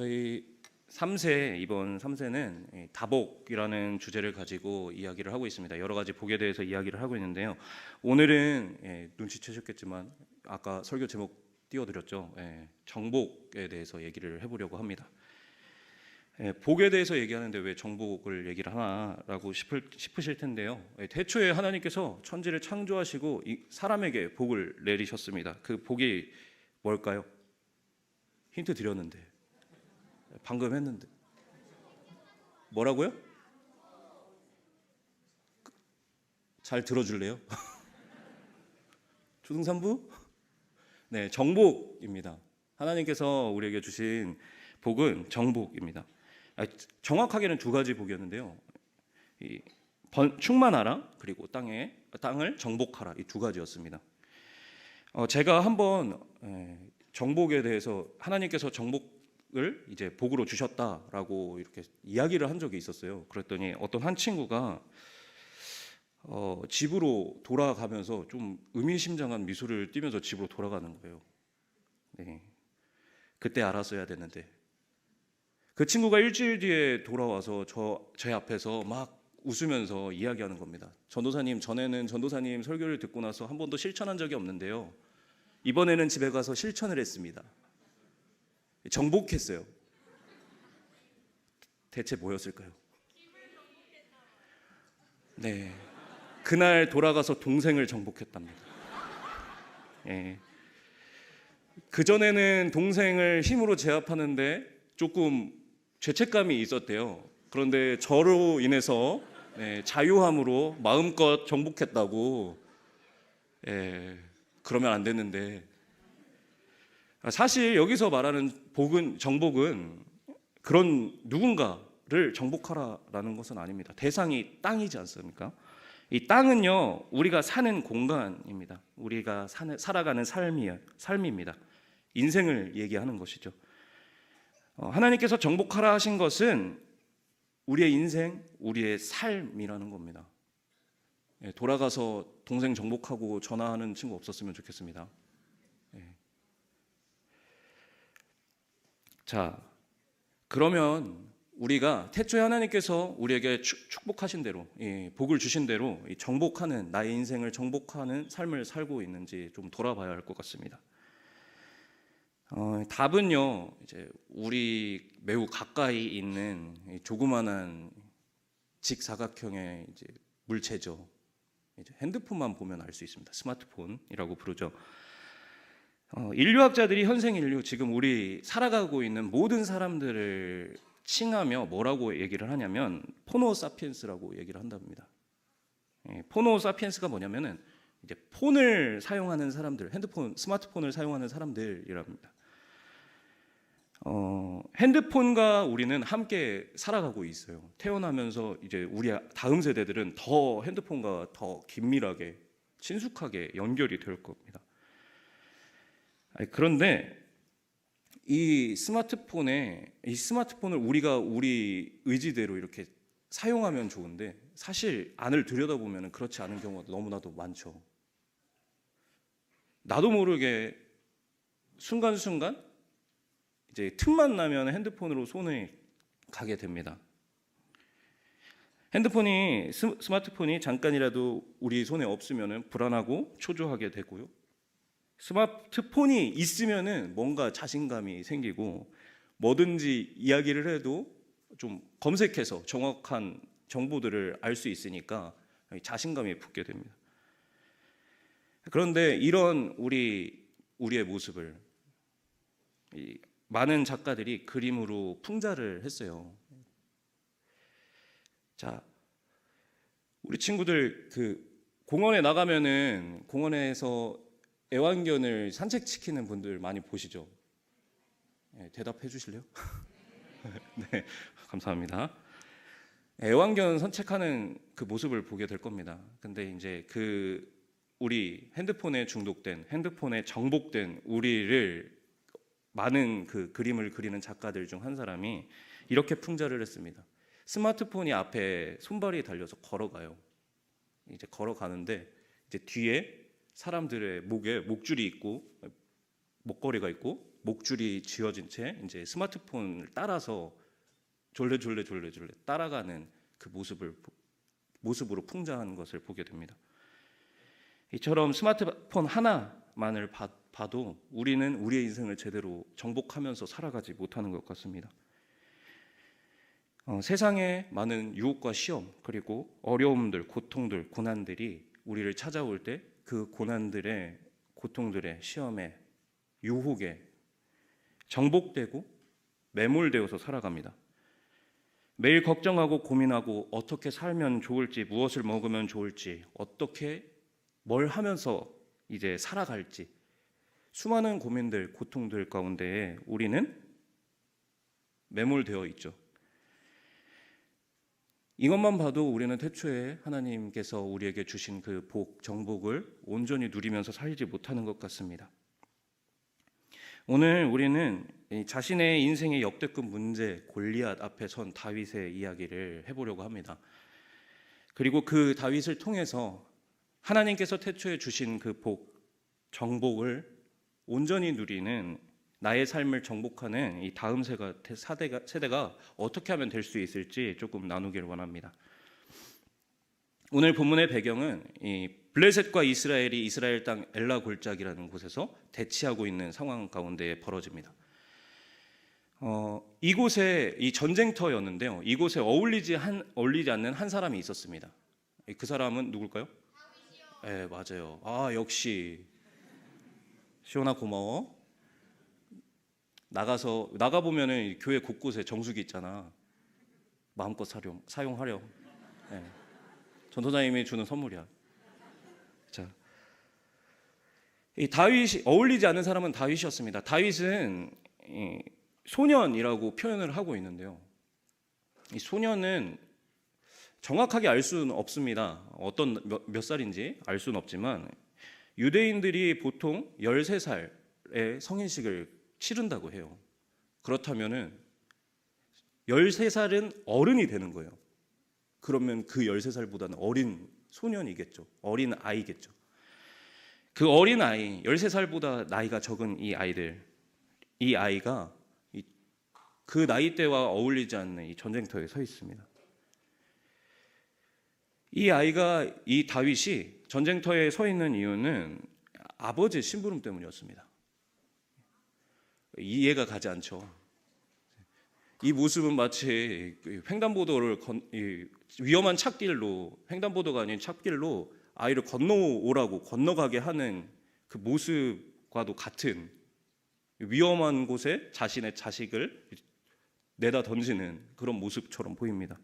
저희 3세 이번 3세는 다복이라는 주제를 가지고 이야기를 하고 있습니다. 여러 가지 복에 대해서 이야기를 하고 있는데요. 오늘은 예, 눈치채셨겠지만 아까 설교 제목 띄워드렸죠. 예, 정복에 대해서 얘기를 해보려고 합니다. 예, 복에 대해서 얘기하는데 왜 정복을 얘기를 하나라고 싶을, 싶으실 텐데요. 예, 태초에 하나님께서 천지를 창조하시고 이 사람에게 복을 내리셨습니다. 그 복이 뭘까요? 힌트 드렸는데 방금 했는데 뭐라고요? 잘 들어줄래요? 초등산부? 네, 정복입니다. 하나님께서 우리에게 주신 복은 정복입니다. 아, 정확하게는 두 가지 복이었는데요. 이 번, 충만하라 그리고 땅에 땅을 정복하라 이 두 가지였습니다. 어, 제가 한번 에, 정복에 대해서 하나님께서 정복 을 이제 복으로 주셨다라고 이렇게 이야기를 한 적이 있었어요. 그랬더니 어떤 한 친구가 어, 집으로 돌아가면서 좀 의미심장한 미소를 띠면서 집으로 돌아가는 거예요. 네. 그때 알았어야 되는데 그 친구가 일주일 뒤에 돌아와서 저 제 앞에서 막 웃으면서 이야기하는 겁니다. 전도사님 전에는 전도사님 설교를 듣고 나서 한 번도 실천한 적이 없는데요. 이번에는 집에 가서 실천을 했습니다. 정복했어요. 대체 뭐였을까요? 네. 그날 돌아가서 동생을 정복했답니다. 예. 그 전에는 동생을 힘으로 제압하는데 조금 죄책감이 있었대요. 그런데 저로 인해서 네, 자유함으로 마음껏 정복했다고. 예, 그러면 안 됐는데 사실 여기서 말하는 복은 정복은 그런 누군가를 정복하라라는 것은 아닙니다. 대상이 땅이지 않습니까? 이 땅은요 우리가 사는 공간입니다. 우리가 사는, 살아가는 삶이 삶입니다. 인생을 얘기하는 것이죠. 어, 하나님께서 정복하라 하신 것은 우리의 인생, 우리의 삶이라는 겁니다. 예, 돌아가서 동생 정복하고 전화하는 친구 없었으면 좋겠습니다. 자, 그러면 우리가 태초에 하나님께서 우리에게 축- 축복하신 대로, 예, 복을 주신 대로 이 정복하는 나의 인생을 정복하는 삶을 살고 있는지 좀 돌아봐야 할 것 같습니다. 어, 답은요, 이제 우리 매우 가까이 있는 이 조그만한 직사각형의 이제 물체죠. 이제 핸드폰만 보면 알 수 있습니다. 스마트폰이라고 부르죠. 어, 인류학자들이 현생 인류 지금 우리 살아가고 있는 모든 사람들을 칭하며 뭐라고 얘기를 하냐면 포노 사피엔스라고 얘기를 한답니다. 예, 포노 사피엔스가 뭐냐면은 이제 폰을 사용하는 사람들, 핸드폰, 스마트폰을 사용하는 사람들이랍니다. 어, 핸드폰과 우리는 함께 살아가고 있어요. 태어나면서 이제 우리 다음 세대들은 더 핸드폰과 더 긴밀하게 친숙하게 연결이 될 겁니다. 그런데 이 스마트폰에 이 스마트폰을 우리가 우리 의지대로 이렇게 사용하면 좋은데 사실 안을 들여다보면 그렇지 않은 경우가 너무나도 많죠. 나도 모르게 순간순간 이제 틈만 나면 핸드폰으로 손을 가게 됩니다. 핸드폰이 스- 스마트폰이 잠깐이라도 우리 손에 없으면 불안하고 초조하게 되고요. 스마트폰이 있으면은 뭔가 자신감이 생기고 뭐든지 이야기를 해도 좀 검색해서 정확한 정보들을 알 수 있으니까 자신감이 붙게 됩니다. 그런데 이런 우리 우리의 모습을 이 많은 작가들이 그림으로 풍자를 했어요. 자, 우리 친구들 그 공원에 나가면은 공원에서 애완견을 산책시키는 분들 많이 보시죠? 네, 대답해 주실래요? 네, 감사합니다. 애완견 산책하는 그 모습을 보게 될 겁니다. 근데 이제 그 우리 핸드폰에 중독된, 핸드폰에 정복된 우리를 많은 그 그림을 그리는 작가들 중 한 사람이 이렇게 풍자를 했습니다. 스마트폰이 앞에 손발이 달려서 걸어가요. 이제 걸어가는데 이제 뒤에 사람들의 목에 목줄이 있고 목걸이가 있고 목줄이 쥐어진 채 이제 스마트폰을 따라서 졸래졸래 졸래졸래 따라가는 그 모습을 보- 모습으로 풍자한 것을 보게 됩니다. 이처럼 스마트폰 하나만을 봐, 봐도 우리는 우리의 인생을 제대로 정복하면서 살아가지 못하는 것 같습니다. 어, 세상에 많은 유혹과 시험 그리고 어려움들, 고통들, 고난들이 우리를 찾아올 때 그 고난들의 고통들의 시험에 유혹에 정복되고 매몰되어서 살아갑니다. 매일 걱정하고 고민하고 어떻게 살면 좋을지, 무엇을 먹으면 좋을지, 어떻게 뭘 하면서 이제 살아갈지 수많은 고민들, 고통들 가운데 우리는 매몰되어 있죠. 이것만 봐도 우리는 태초에 하나님께서 우리에게 주신 그 복, 정복을 온전히 누리면서 살지 못하는 것 같습니다. 오늘 우리는 이 자신의 인생의 역대급 문제 골리앗 앞에 선 다윗의 이야기를 해보려고 합니다. 그리고 그 다윗을 통해서 하나님께서 태초에 주신 그 복, 정복을 온전히 누리는 나의 삶을 정복하는 이 다음 세가 세대가, 세대가 어떻게 하면 될 수 있을지 조금 나누기를 원합니다. 오늘 본문의 배경은 이 블레셋과 이스라엘이 이스라엘 땅 엘라 골짜기라는 곳에서 대치하고 있는 상황 가운데 벌어집니다. 어, 이곳에 이 전쟁터였는데요. 이곳에 어울리지 한 어울리지 않는 한 사람이 있었습니다. 그 사람은 누굴까요? 네, 맞아요. 아, 역시 시원아 고마워. 나가서 나가 보면은 교회 곳곳에 정수기 있잖아. 마음껏 사용 사용하렴. 네. 전도자님이 주는 선물이야. 자, 이 다윗이 어울리지 않는 사람은 다윗이었습니다. 다윗은 이 소년이라고 표현을 하고 있는데요. 이 소년은 정확하게 알 수는 없습니다. 어떤 몇, 몇 살인지 알 수는 없지만 유대인들이 보통 13살에 성인식을 치른다고 해요. 그렇다면은 13살은 어른이 되는 거예요. 그러면 그 13살보다는 어린 소년이겠죠. 어린 아이겠죠. 그 어린 아이, 13살보다 나이가 적은 이 아이들, 이 아이가 이- 그 나이대와 어울리지 않는 이 전쟁터에 서 있습니다. 이 아이가 이 다윗이 전쟁터에 서 있는 이유는 아버지의 심부름 때문이었습니다. 이해가 가지 않죠. 이 모습은 마치 그 횡단보도를 건, 이 위험한 찻길로 횡단보도가 아닌 찻길로 아이를 건너오라고 건너가게 하는 그 모습과도 같은 위험한 곳에 자신의 자식을 내다 던지는 그런 모습처럼 보입니다.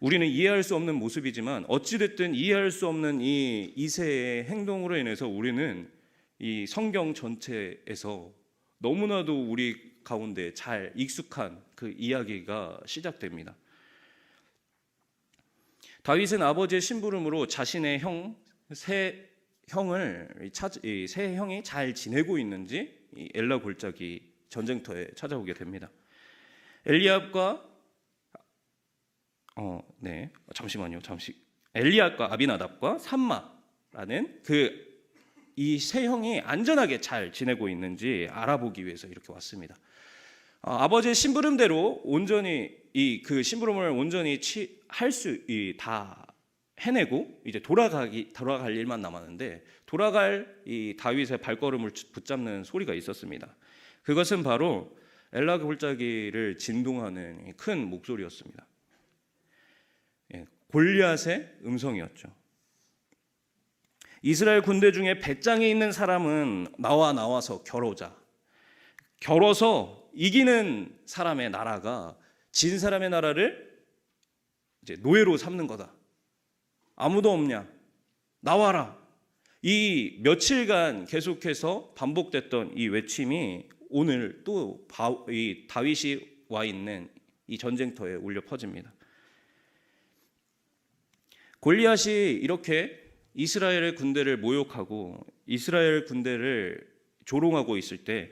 우리는 이해할 수 없는 모습이지만 어찌됐든 이해할 수 없는 이 이세의 행동으로 인해서 우리는 이 성경 전체에서 너무나도 우리 가운데 잘 익숙한 그 이야기가 시작됩니다. 다윗은 아버지의 심부름으로 자신의 형 세 형을 세 형이 잘 지내고 있는지 이 엘라 골짜기 전쟁터에 찾아오게 됩니다. 엘리압과 어, 네, 잠시만요, 잠시. 엘리압과 아비나답과 삼마라는 그 이 세 형이 안전하게 잘 지내고 있는지 알아보기 위해서 이렇게 왔습니다. 어, 아버지의 심부름대로 온전히 이 그 심부름을 온전히 할수다 해내고 이제 돌아가기 돌아갈 일만 남았는데 돌아갈 이 다윗의 발걸음을 붙잡는 소리가 있었습니다. 그것은 바로 엘라 골짜기를 진동하는 이큰 목소리였습니다. 예, 골리앗의 음성이었죠. 이스라엘 군대 중에 배짱이 있는 사람은 나와 나와서 겨루자. 겨뤄서 이기는 사람의 나라가 진 사람의 나라를 이제 노예로 삼는 거다. 아무도 없냐? 나와라. 이 며칠간 계속해서 반복됐던 이 외침이 오늘 또 이 다윗이 와 있는 이 전쟁터에 울려 퍼집니다. 골리앗이 이렇게 이스라엘의 군대를 모욕하고 이스라엘 군대를 조롱하고 있을 때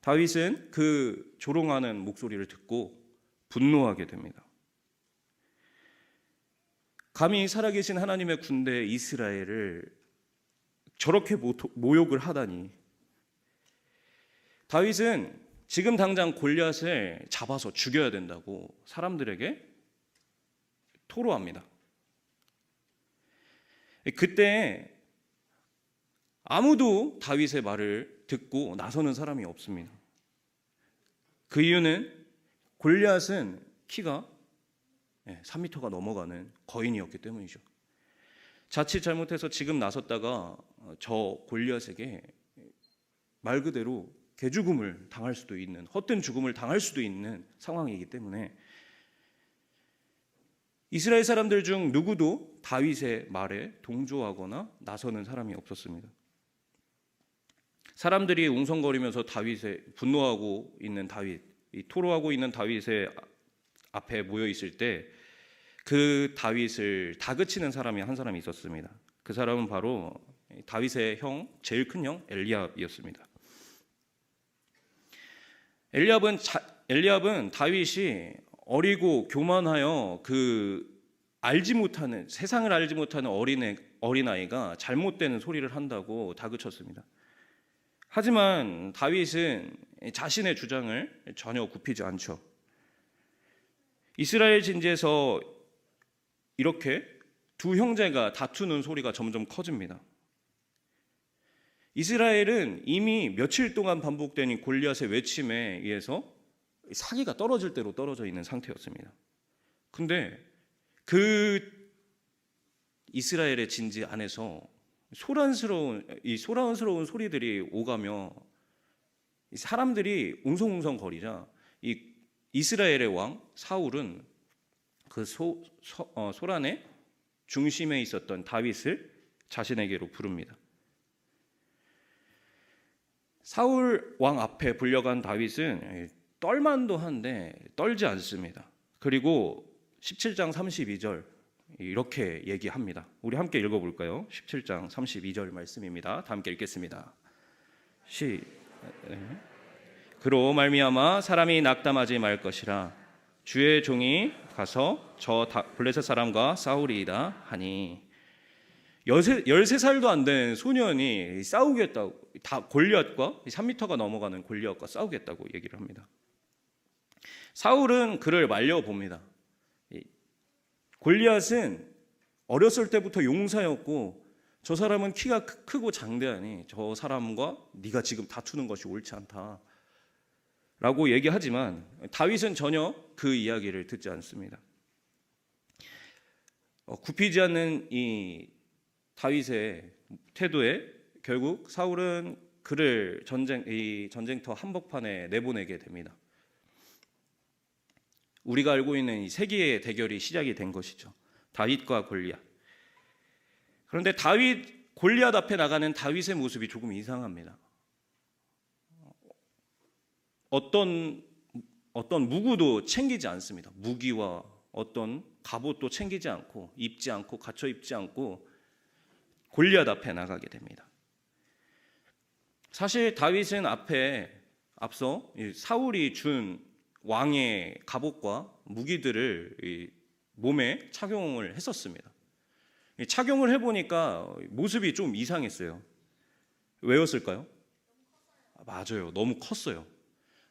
다윗은 그 조롱하는 목소리를 듣고 분노하게 됩니다. 감히 살아계신 하나님의 군대 이스라엘을 저렇게 모욕을 하다니 다윗은 지금 당장 골리앗을 잡아서 죽여야 된다고 사람들에게 토로합니다. 그때 아무도 다윗의 말을 듣고 나서는 사람이 없습니다. 그 이유는 골리앗은 키가 3m가 넘어가는 거인이었기 때문이죠. 자칫 잘못해서 지금 나섰다가 저 골리앗에게 말 그대로 개죽음을 당할 수도 있는 헛된 죽음을 당할 수도 있는 상황이기 때문에 이스라엘 사람들 중 누구도 다윗의 말에 동조하거나 나서는 사람이 없었습니다. 사람들이 웅성거리면서 다윗에 분노하고 있는 다윗, 이 토로하고 있는 다윗의 앞에 모여 있을 때 그 다윗을 다그치는 사람이 한 사람이 있었습니다. 그 사람은 바로 다윗의 형, 제일 큰 형 엘리압이었습니다. 엘리압은 자, 엘리압은 다윗이 어리고 교만하여 그 알지 못하는 세상을 알지 못하는 어린애 어린아이가 잘못되는 소리를 한다고 다그쳤습니다. 하지만 다윗은 자신의 주장을 전혀 굽히지 않죠. 이스라엘 진지에서 이렇게 두 형제가 다투는 소리가 점점 커집니다. 이스라엘은 이미 며칠 동안 반복된 이 골리앗의 외침에 의해서 사기가 떨어질 대로 떨어져 있는 상태였습니다. 근데 그 이스라엘의 진지 안에서 소란스러운 이 소란스러운 소리들이 오가며 사람들이 웅성웅성 거리자 이 이스라엘의 왕 사울은 그 소, 소, 어, 소란의 중심에 있었던 다윗을 자신에게로 부릅니다. 사울 왕 앞에 불려간 다윗은 떨만도 한데 떨지 않습니다. 그리고 17장 32절 이렇게 얘기합니다. 우리 함께 읽어볼까요? 17장 32절 말씀입니다. 다 함께 읽겠습니다. 시 네. 그로 말미암아 사람이 낙담하지 말 것이라 주의 종이 가서 저 블레셋 사람과 싸우리이다 하니 13살도 안 된 소년이 싸우겠다고 다 골리앗과 3미터가 넘어가는 골리앗과 싸우겠다고 얘기를 합니다. 사울은 그를 말려 봅니다. 골리앗은 어렸을 때부터 용사였고 저 사람은 키가 크고 장대하니 저 사람과 네가 지금 다투는 것이 옳지 않다. 라고 얘기하지만 다윗은 전혀 그 이야기를 듣지 않습니다. 어, 굽히지 않는 이 다윗의 태도에 결국 사울은 그를 전쟁 이 전쟁터 한복판에 내보내게 됩니다. 우리가 알고 있는 이 세계의 대결이 시작이 된 것이죠. 다윗과 골리앗. 그런데 다윗 골리앗 앞에 나가는 다윗의 모습이 조금 이상합니다. 어떤 어떤 무구도 챙기지 않습니다. 무기와 어떤 갑옷도 챙기지 않고 입지 않고 갖춰 입지 않고 골리앗 앞에 나가게 됩니다. 사실 다윗은 앞에 앞서 사울이 준 왕의 갑옷과 무기들을 몸에 착용을 했었습니다. 착용을 해보니까 모습이 좀 이상했어요. 왜였을까요? 맞아요. 너무 컸어요.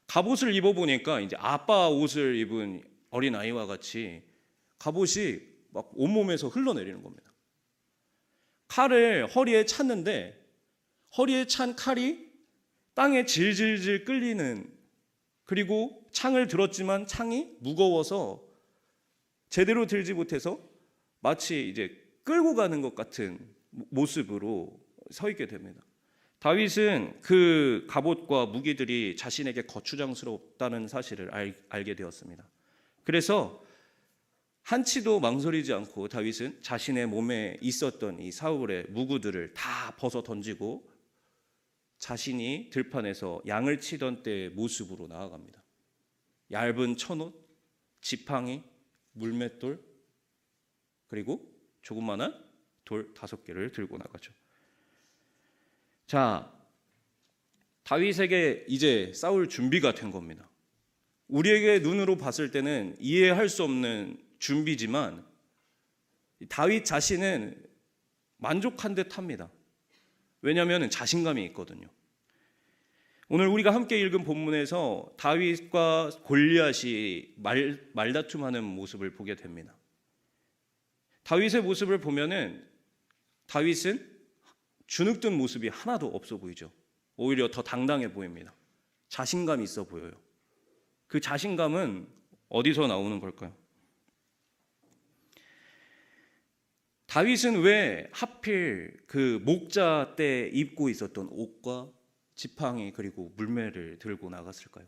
갑옷을 입어보니까 이제 아빠 옷을 입은 어린 아이와 같이 갑옷이 막 온몸에서 흘러내리는 겁니다. 칼을 허리에 찼는데 허리에 찬 칼이 땅에 질질질 끌리는 그리고 창을 들었지만 창이 무거워서 제대로 들지 못해서 마치 이제 끌고 가는 것 같은 모습으로 서 있게 됩니다. 다윗은 그 갑옷과 무기들이 자신에게 거추장스럽다는 사실을 알, 알게 되었습니다. 그래서 한치도 망설이지 않고 다윗은 자신의 몸에 있었던 이 사울의 무구들을 다 벗어 던지고 자신이 들판에서 양을 치던 때의 모습으로 나아갑니다. 얇은 천옷, 지팡이, 물맷돌, 그리고 조그마한 돌 다섯 개를 들고 나가죠. 자, 다윗에게 이제 싸울 준비가 된 겁니다. 우리에게 눈으로 봤을 때는 이해할 수 없는 준비지만 다윗 자신은 만족한 듯 합니다. 왜냐하면 자신감이 있거든요. 오늘 우리가 함께 읽은 본문에서 다윗과 골리앗이 말, 말다툼하는 모습을 보게 됩니다. 다윗의 모습을 보면은 다윗은 주눅든 모습이 하나도 없어 보이죠. 오히려 더 당당해 보입니다. 자신감 있어 보여요. 그 자신감은 어디서 나오는 걸까요? 다윗은 왜 하필 그 목자 때 입고 있었던 옷과 지팡이 그리고 물매를 들고 나갔을까요?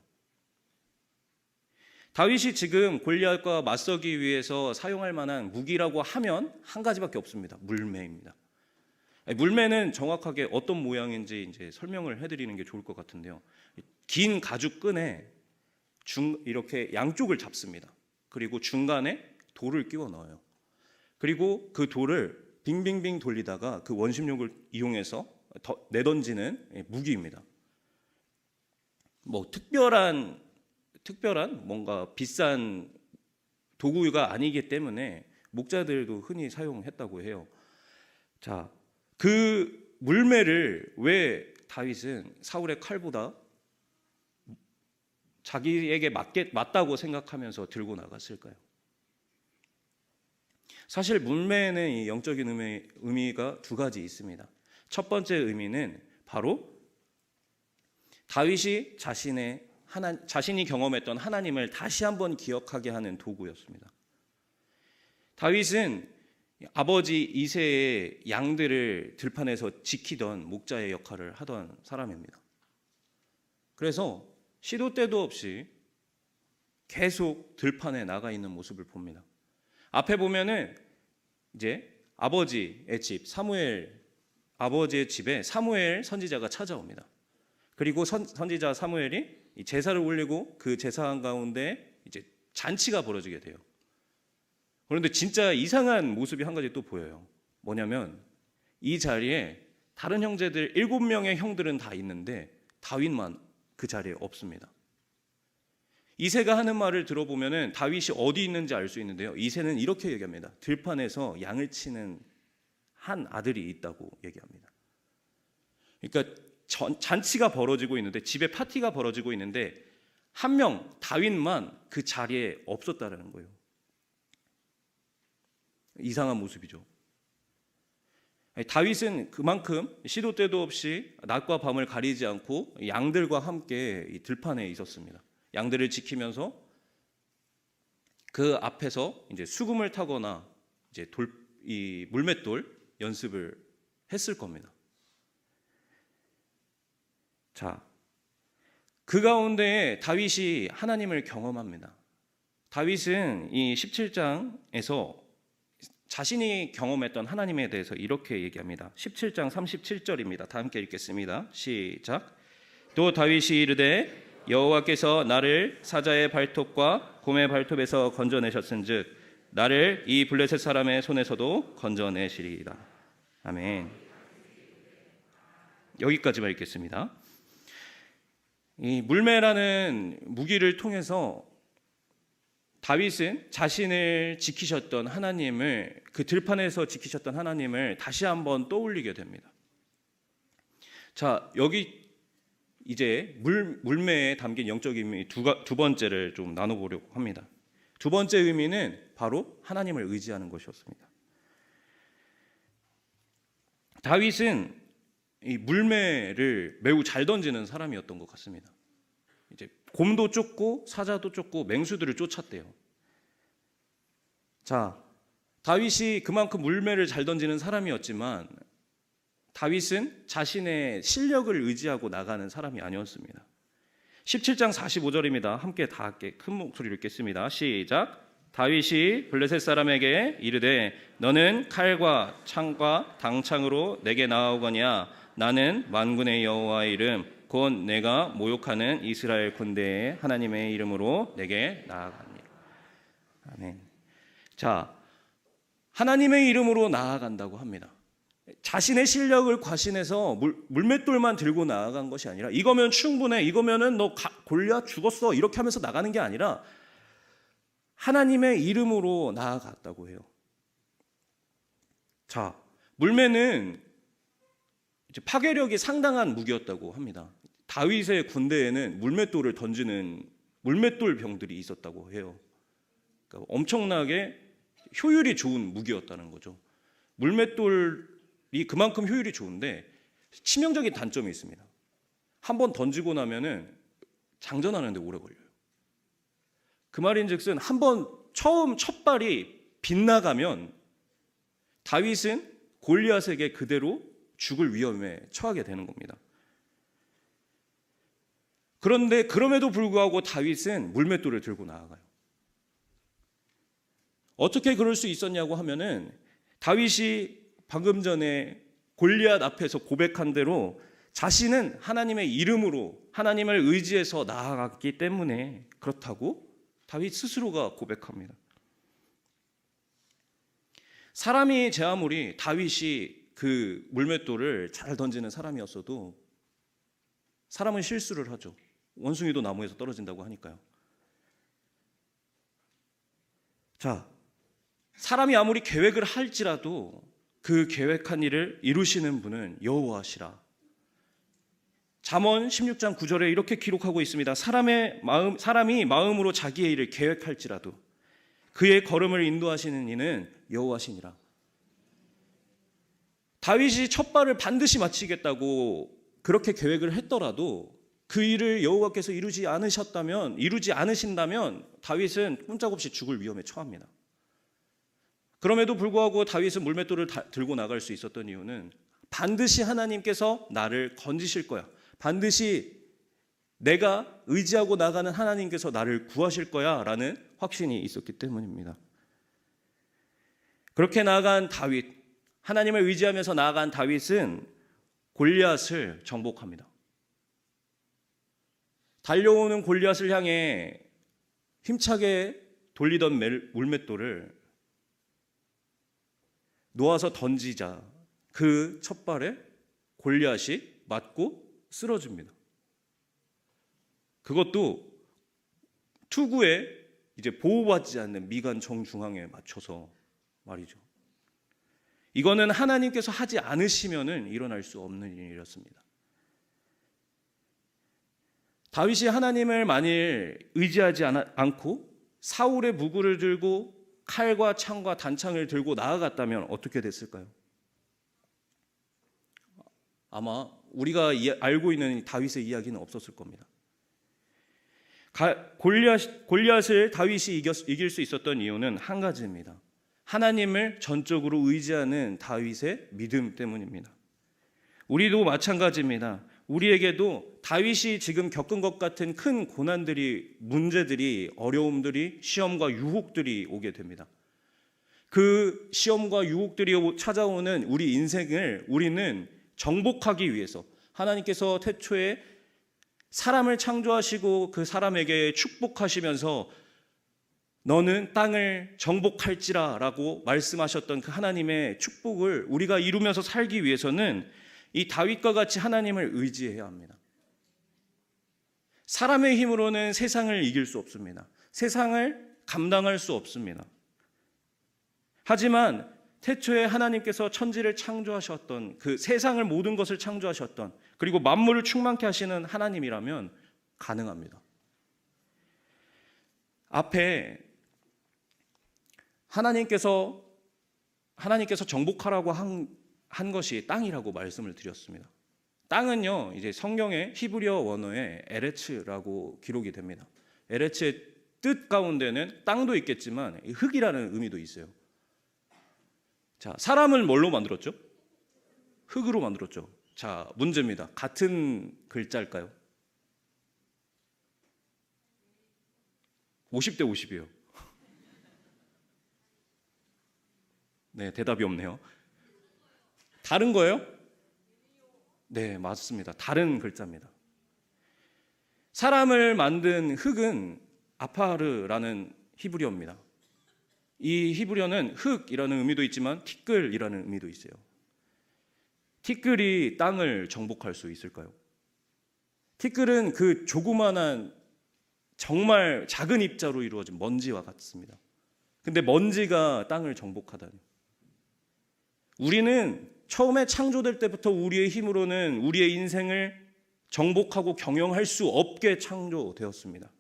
다윗이 지금 골리앗과 맞서기 위해서 사용할 만한 무기라고 하면 한 가지밖에 없습니다. 물매입니다. 물매는 정확하게 어떤 모양인지 이제 설명을 해드리는 게 좋을 것 같은데요. 긴 가죽 끈에 중 이렇게 양쪽을 잡습니다. 그리고 중간에 돌을 끼워 넣어요. 그리고 그 돌을 빙빙빙 돌리다가 그 원심력을 이용해서 더 내던지는 예, 무기입니다. 뭐 특별한 특별한 뭔가 비싼 도구가 아니기 때문에 목자들도 흔히 사용했다고 해요. 자, 그 물매를 왜 다윗은 사울의 칼보다 자기에게 맞게 맞다고 생각하면서 들고 나갔을까요? 사실 물매에는 이 영적인 의미, 의미가 두 가지 있습니다. 첫 번째 의미는 바로 다윗이 자신의 하나, 자신이 경험했던 하나님을 다시 한번 기억하게 하는 도구였습니다. 다윗은 아버지 이세의 양들을 들판에서 지키던 목자의 역할을 하던 사람입니다. 그래서 시도 때도 없이 계속 들판에 나가 있는 모습을 봅니다. 앞에 보면은 이제 아버지의 집 사무엘 아버지의 집에 사무엘 선지자가 찾아옵니다. 그리고 선, 선지자 사무엘이 이 제사를 올리고 그 제사 가운데 이제 잔치가 벌어지게 돼요. 그런데 진짜 이상한 모습이 한 가지 또 보여요. 뭐냐면 이 자리에 다른 형제들 일곱 명의 형들은 다 있는데 다윗만 그 자리에 없습니다. 이세가 하는 말을 들어보면은 다윗이 어디 있는지 알 수 있는데요. 이세는 이렇게 얘기합니다. 들판에서 양을 치는 한 아들이 있다고 얘기합니다. 그러니까 전, 잔치가 벌어지고 있는데 집에 파티가 벌어지고 있는데 한 명 다윗만 그 자리에 없었다라는 거예요. 이상한 모습이죠. 다윗은 그만큼 시도 때도 없이 낮과 밤을 가리지 않고 양들과 함께 이 들판에 있었습니다. 양들을 지키면서 그 앞에서 이제 수금을 타거나 이제 돌, 이 물맷돌 연습을 했을 겁니다. 자, 그 가운데 다윗이 하나님을 경험합니다. 다윗은 이 17장에서 자신이 경험했던 하나님에 대해서 이렇게 얘기합니다. 17장 37절입니다. 다 함께 읽겠습니다. 시작. 또 다윗이 이르되 여호와께서 나를 사자의 발톱과 곰의 발톱에서 건져내셨은즉 나를 이 블레셋 사람의 손에서도 건져내시리이다. 아멘. 여기까지만 읽겠습니다. 이 물매라는 무기를 통해서 다윗은 자신을 지키셨던 하나님을 그 들판에서 지키셨던 하나님을 다시 한번 떠올리게 됩니다. 자, 여기 이제 물 물매에 담긴 영적 의미 두, 가, 두 번째를 좀 나눠 보려고 합니다. 두 번째 의미는 바로 하나님을 의지하는 것이었습니다. 다윗은 이 물매를 매우 잘 던지는 사람이었던 것 같습니다. 이제 곰도 쫓고 사자도 쫓고 맹수들을 쫓았대요. 자, 다윗이 그만큼 물매를 잘 던지는 사람이었지만 다윗은 자신의 실력을 의지하고 나가는 사람이 아니었습니다. 17장 45절입니다. 함께 다 함께 큰 목소리로 읽겠습니다. 시작. 다윗이 블레셋 사람에게 이르되 너는 칼과 창과 당창으로 내게 나아오거냐 나는 만군의 여호와의 이름 곧 내가 모욕하는 이스라엘 군대의 하나님의 이름으로 내게 나아가니라. 아멘. 자, 하나님의 이름으로 나아간다고 합니다. 자신의 실력을 과신해서 물, 물맷돌만 들고 나아간 것이 아니라 이거면 충분해, 이거면은 너 골리앗 죽었어 이렇게 하면서 나가는 게 아니라 하나님의 이름으로 나아갔다고 해요. 자, 물매는 파괴력이 상당한 무기였다고 합니다. 다윗의 군대에는 물맷돌을 던지는 물맷돌 병들이 있었다고 해요. 그러니까 엄청나게 효율이 좋은 무기였다는 거죠. 물맷돌이 그만큼 효율이 좋은데 치명적인 단점이 있습니다. 한 번 던지고 나면은 장전하는데 오래 걸려요. 그 말인즉슨 한번 처음 첫 발이 빗나가면 다윗은 골리앗에게 그대로 죽을 위험에 처하게 되는 겁니다. 그런데 그럼에도 불구하고 다윗은 물맷돌을 들고 나아가요. 어떻게 그럴 수 있었냐고 하면은 다윗이 방금 전에 골리앗 앞에서 고백한 대로 자신은 하나님의 이름으로 하나님을 의지해서 나아갔기 때문에 그렇다고 다윗 스스로가 고백합니다. 사람이 제 아무리 다윗이 그 물맷돌을 잘 던지는 사람이었어도 사람은 실수를 하죠. 원숭이도 나무에서 떨어진다고 하니까요. 자, 사람이 아무리 계획을 할지라도 그 계획한 일을 이루시는 분은 여호와시라. 잠언 16장 9절에 이렇게 기록하고 있습니다. 사람의 마음 사람이 마음으로 자기의 일을 계획할지라도 그의 걸음을 인도하시는 이는 여호와시니라. 다윗이 첫 발을 반드시 마치겠다고 그렇게 계획을 했더라도 그 일을 여호와께서 이루지 않으셨다면 이루지 않으신다면 다윗은 꼼짝없이 죽을 위험에 처합니다. 그럼에도 불구하고 다윗은 물맷돌을 다- 들고 나갈 수 있었던 이유는 반드시 하나님께서 나를 건지실 거야. 반드시 내가 의지하고 나가는 하나님께서 나를 구하실 거야 라는 확신이 있었기 때문입니다. 그렇게 나아간 다윗, 하나님을 의지하면서 나아간 다윗은 골리앗을 정복합니다. 달려오는 골리앗을 향해 힘차게 돌리던 멜- 물맷돌을 놓아서 던지자 그 첫발에 골리앗이 맞고 쓰러집니다. 그것도 투구에 이제 보호받지 않는 미간 정중앙에 맞춰서 말이죠. 이거는 하나님께서 하지 않으시면은 일어날 수 없는 일이었습니다. 다윗이 하나님을 만일 의지하지 않고 사울의 무구를 들고 칼과 창과 단창을 들고 나아갔다면 어떻게 됐을까요? 아마 우리가 이- 알고 있는 이 다윗의 이야기는 없었을 겁니다. 가- 골리앗, 골리앗을 다윗이 이겼, 이길 수 있었던 이유는 한 가지입니다. 하나님을 전적으로 의지하는 다윗의 믿음 때문입니다. 우리도 마찬가지입니다. 우리에게도 다윗이 지금 겪은 것 같은 큰 고난들이, 문제들이, 어려움들이, 시험과 유혹들이 오게 됩니다. 그 시험과 유혹들이 오- 찾아오는 우리 인생을 우리는 정복하기 위해서 하나님께서 태초에 사람을 창조하시고 그 사람에게 축복하시면서 너는 땅을 정복할지라 라고 말씀하셨던 그 하나님의 축복을 우리가 이루면서 살기 위해서는 이 다윗과 같이 하나님을 의지해야 합니다. 사람의 힘으로는 세상을 이길 수 없습니다. 세상을 감당할 수 없습니다. 하지만 태초에 하나님께서 천지를 창조하셨던 그 세상을 모든 것을 창조하셨던 그리고 만물을 충만케 하시는 하나님이라면 가능합니다. 앞에 하나님께서 하나님께서 정복하라고 한, 한 것이 땅이라고 말씀을 드렸습니다. 땅은요, 이제 성경의 히브리어 원어에 에레츠라고 기록이 됩니다. 에레츠의 뜻 가운데는 땅도 있겠지만 흙이라는 의미도 있어요. 자, 사람을 뭘로 만들었죠? 흙으로 만들었죠. 자, 문제입니다. 같은 글자일까요? 50대 50이에요. 네, 대답이 없네요. 다른 거예요? 네, 맞습니다. 다른 글자입니다. 사람을 만든 흙은 아파르라는 히브리어입니다. 이 히브리어는 흙이라는 의미도 있지만 티끌이라는 의미도 있어요. 티끌이 땅을 정복할 수 있을까요? 티끌은 그 조그만한 정말 작은 입자로 이루어진 먼지와 같습니다. 근데 먼지가 땅을 정복하다니. 우리는 처음에 창조될 때부터 우리의 힘으로는 우리의 인생을 정복하고 경영할 수 없게 창조되었습니다.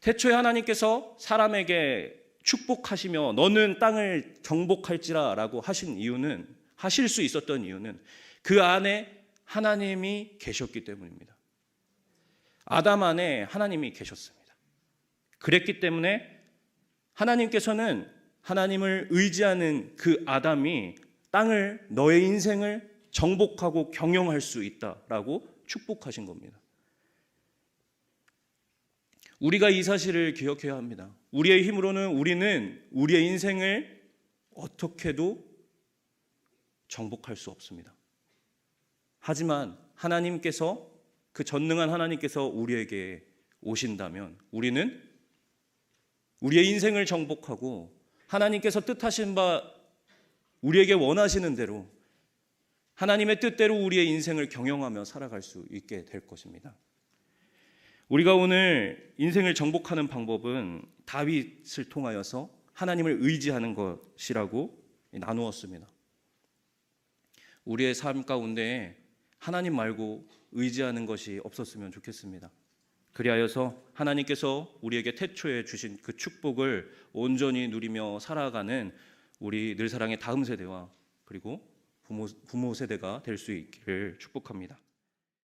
태초에 하나님께서 사람에게 축복하시며 너는 땅을 정복할지라라고 하신 이유는 하실 수 있었던 이유는 그 안에 하나님이 계셨기 때문입니다. 아담 안에 하나님이 계셨습니다. 그랬기 때문에 하나님께서는 하나님을 의지하는 그 아담이 땅을 너의 인생을 정복하고 경영할 수 있다라고 축복하신 겁니다. 우리가 이 사실을 기억해야 합니다. 우리의 힘으로는 우리는 우리의 인생을 어떻게도 정복할 수 없습니다. 하지만 하나님께서 그 전능한 하나님께서 우리에게 오신다면 우리는 우리의 인생을 정복하고 하나님께서 뜻하신 바 우리에게 원하시는 대로 하나님의 뜻대로 우리의 인생을 경영하며 살아갈 수 있게 될 것입니다. 우리가 오늘 인생을 정복하는 방법은 다윗을 통하여서 하나님을 의지하는 것이라고 나누었습니다. 우리의 삶 가운데 하나님 말고 의지하는 것이 없었으면 좋겠습니다. 그리하여서 하나님께서 우리에게 태초에 주신 그 축복을 온전히 누리며 살아가는 우리 늘 사랑의 다음 세대와 그리고 부모, 부모 세대가 될 수 있기를 축복합니다.